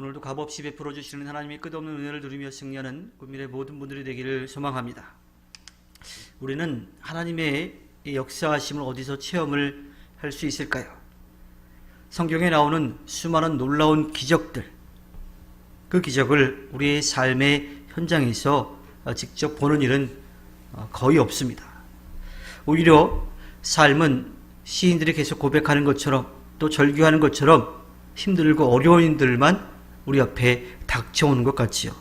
오늘도 값없이 베풀어 주시는 하나님의 끝없는 은혜를 누리며 승리하는 국민의 모든 분들이 되기를 소망합니다. 우리는 하나님의 이 역사하심을 어디서 체험을 할 수 있을까요? 성경에 나오는 수많은 놀라운 기적들, 그 기적을 우리의 삶의 현장에서 직접 보는 일은 거의 없습니다. 오히려 삶은 시인들이 계속 고백하는 것처럼 또 절규하는 것처럼 힘들고 어려운 일들만 우리 앞에 닥쳐오는 것 같지요.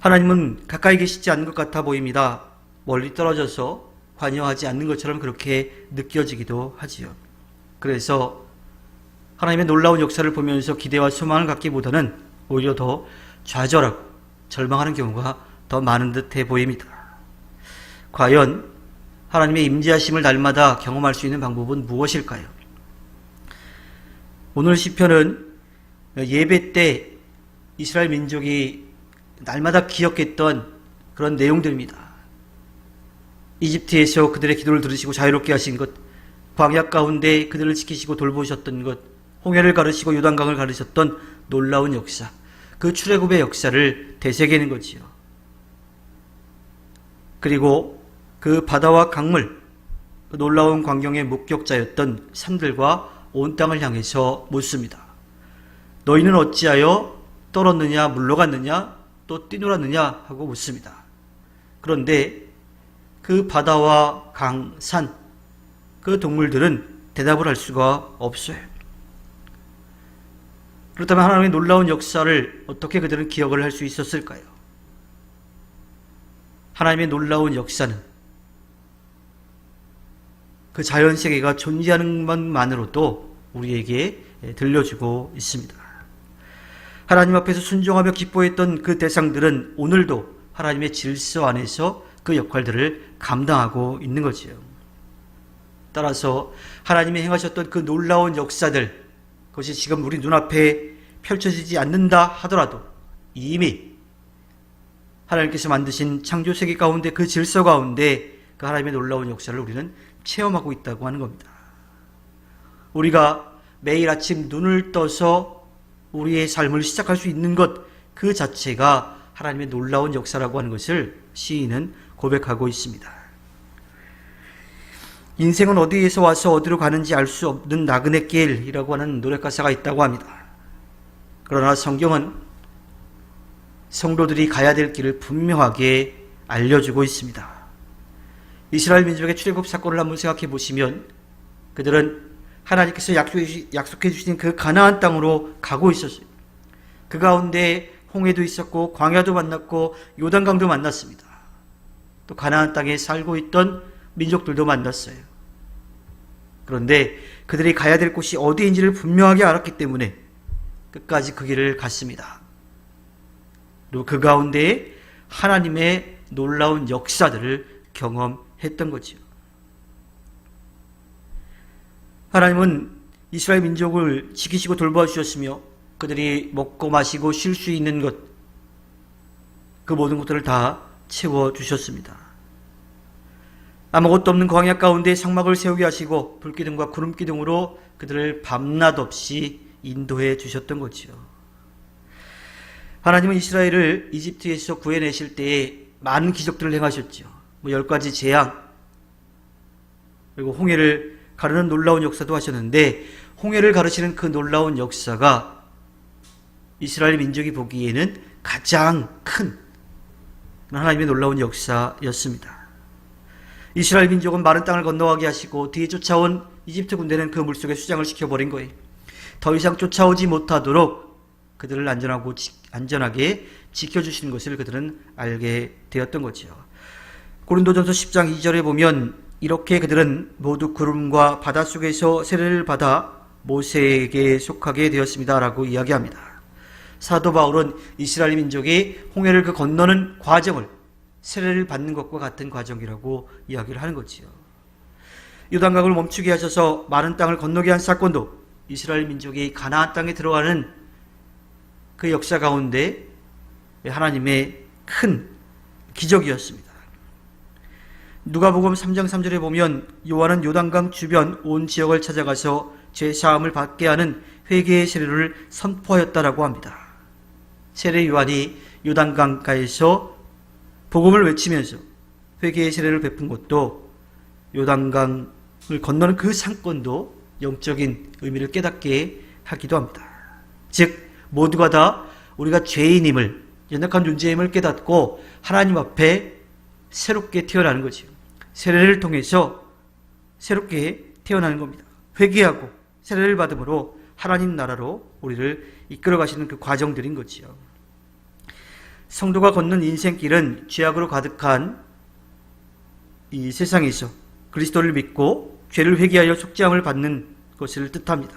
하나님은 가까이 계시지 않는 것 같아 보입니다. 멀리 떨어져서 관여하지 않는 것처럼 그렇게 느껴지기도 하지요. 그래서 하나님의 놀라운 역사를 보면서 기대와 소망을 갖기보다는 오히려 더 좌절하고 절망하는 경우가 더 많은 듯해 보입니다. 과연 하나님의 임재하심을 날마다 경험할 수 있는 방법은 무엇일까요? 오늘 시편은 예배 때 이스라엘 민족이 날마다 기억했던 그런 내용들입니다. 이집트에서 그들의 기도를 들으시고 자유롭게 하신 것, 광야 가운데 그들을 지키시고 돌보셨던 것, 홍해를 가르시고 요단강을 가르셨던 놀라운 역사, 그 출애굽의 역사를 되새기는 거지요. 그리고 그 바다와 강물, 그 놀라운 광경의 목격자였던 산들과 온 땅을 향해서 묻습니다. 너희는 어찌하여 떨었느냐, 물러갔느냐, 또 뛰놀았느냐 하고 묻습니다. 그런데 그 바다와 강, 산, 그 동물들은 대답을 할 수가 없어요. 그렇다면 하나님의 놀라운 역사를 어떻게 그들은 기억을 할 수 있었을까요? 하나님의 놀라운 역사는 그 자연 세계가 존재하는 것만으로도 우리에게 들려주고 있습니다. 하나님 앞에서 순종하며 기뻐했던 그 대상들은 오늘도 하나님의 질서 안에서 그 역할들을 감당하고 있는 거지요. 따라서 하나님이 행하셨던 그 놀라운 역사들, 그것이 지금 우리 눈앞에 펼쳐지지 않는다 하더라도 이미 하나님께서 만드신 창조 세계 가운데 그 질서 가운데 그 하나님의 놀라운 역사를 우리는 체험하고 있다고 하는 겁니다. 우리가 매일 아침 눈을 떠서 우리의 삶을 시작할 수 있는 것 그 자체가 하나님의 놀라운 역사라고 하는 것을 시인은 고백하고 있습니다. 인생은 어디에서 와서 어디로 가는지 알 수 없는 나그네 길이라고 하는 노래 가사가 있다고 합니다. 그러나 성경은 성도들이 가야 될 길을 분명하게 알려주고 있습니다. 이스라엘 민족의 출애굽 사건을 한번 생각해 보시면 그들은 하나님께서 약속해 주신 그 가나안 땅으로 가고 있었어요. 그 가운데 홍해도 있었고 광야도 만났고 요단강도 만났습니다. 또 가나안 땅에 살고 있던 민족들도 만났어요. 그런데 그들이 가야 될 곳이 어디인지를 분명하게 알았기 때문에 끝까지 그 길을 갔습니다. 그리고 그 가운데 하나님의 놀라운 역사들을 경험했던 거지요. 하나님은 이스라엘 민족을 지키시고 돌봐 주셨으며 그들이 먹고 마시고 쉴 수 있는 것, 그 모든 것들을 다 채워 주셨습니다. 아무것도 없는 광야 가운데 상막을 세우게 하시고 불기둥과 구름기둥으로 그들을 밤낮 없이 인도해 주셨던 거지요. 하나님은 이스라엘을 이집트에서 구해내실 때에 많은 기적들을 행하셨죠. 뭐열 가지 재앙, 그리고 홍해를 가르는 놀라운 역사도 하셨는데 홍해를 가르치는 그 놀라운 역사가 이스라엘 민족이 보기에는 가장 큰 하나님의 놀라운 역사였습니다. 이스라엘 민족은 마른 땅을 건너가게 하시고 뒤에 쫓아온 이집트 군대는 그 물속에 수장을 시켜버린 거예요. 더 이상 쫓아오지 못하도록 그들을 안전하고 안전하게 지켜주시는 것을 그들은 알게 되었던 거지요. 고린도전서 10장 2절에 보면 이렇게 그들은 모두 구름과 바다 속에서 세례를 받아 모세에게 속하게 되었습니다라고 이야기합니다. 사도 바울은 이스라엘 민족이 홍해를 그 건너는 과정을 세례를 받는 것과 같은 과정이라고 이야기를 하는 거지요. 요단강을 멈추게 하셔서 마른 땅을 건너게 한 사건도 이스라엘 민족이 가나안 땅에 들어가는 그 역사 가운데 하나님의 큰 기적이었습니다. 누가복음 3장 3절에 보면 요한은 요단강 주변 온 지역을 찾아가서 죄 사함을 받게 하는 회개의 세례를 선포하였다라고 합니다. 세례 요한이 요단강가에서 복음을 외치면서 회개의 세례를 베푼 것도 요단강을 건너는 그 상권도 영적인 의미를 깨닫게 하기도 합니다. 즉 모두가 다 우리가 죄인임을 연약한 존재임을 깨닫고 하나님 앞에 새롭게 태어나는 거지요. 세례를 통해서 새롭게 태어나는 겁니다. 회개하고 세례를 받음으로 하나님 나라로 우리를 이끌어 가시는 그 과정들인 거지요. 성도가 걷는 인생길은 죄악으로 가득한 이 세상에서 그리스도를 믿고 죄를 회개하여 속죄함을 받는 것을 뜻합니다.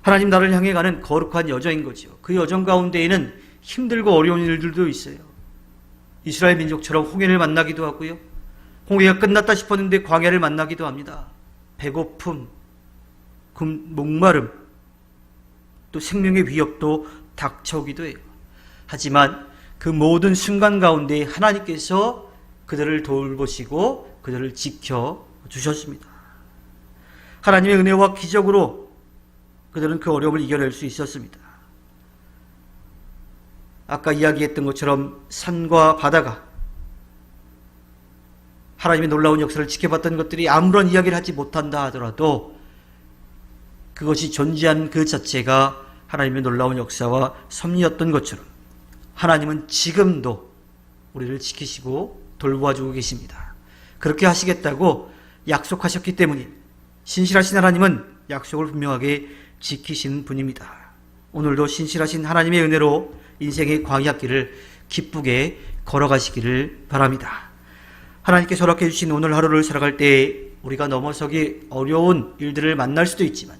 하나님 나라를 향해 가는 거룩한 여정인 거죠. 그 여정 가운데에는 힘들고 어려운 일들도 있어요. 이스라엘 민족처럼 홍해를 만나기도 하고요. 홍해가 끝났다 싶었는데 광야를 만나기도 합니다. 배고픔, 금, 목마름, 또 생명의 위협도 닥쳐오기도 해요. 하지만 그 모든 순간 가운데 하나님께서 그들을 돌보시고 그들을 지켜 주셨습니다. 하나님의 은혜와 기적으로 그들은 그 어려움을 이겨낼 수 있었습니다. 아까 이야기했던 것처럼 산과 바다가 하나님의 놀라운 역사를 지켜봤던 것들이 아무런 이야기를 하지 못한다 하더라도 그것이 존재한 그 자체가 하나님의 놀라운 역사와 섭리였던 것처럼 하나님은 지금도 우리를 지키시고 돌보아주고 계십니다. 그렇게 하시겠다고 약속하셨기 때문에 신실하신 하나님은 약속을 분명하게 지키시는 분입니다. 오늘도 신실하신 하나님의 은혜로 인생의 광야길을 기쁘게 걸어가시기를 바랍니다. 하나님께서 허락해 주신 오늘 하루를 살아갈 때 우리가 넘어서기 어려운 일들을 만날 수도 있지만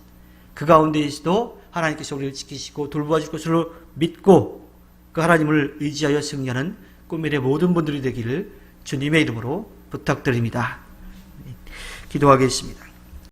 그 가운데에서도 하나님께서 우리를 지키시고 돌보아 줄 것으로 믿고 그 하나님을 의지하여 승리하는 꿈미래 모든 분들이 되기를 주님의 이름으로 부탁드립니다. 기도하겠습니다.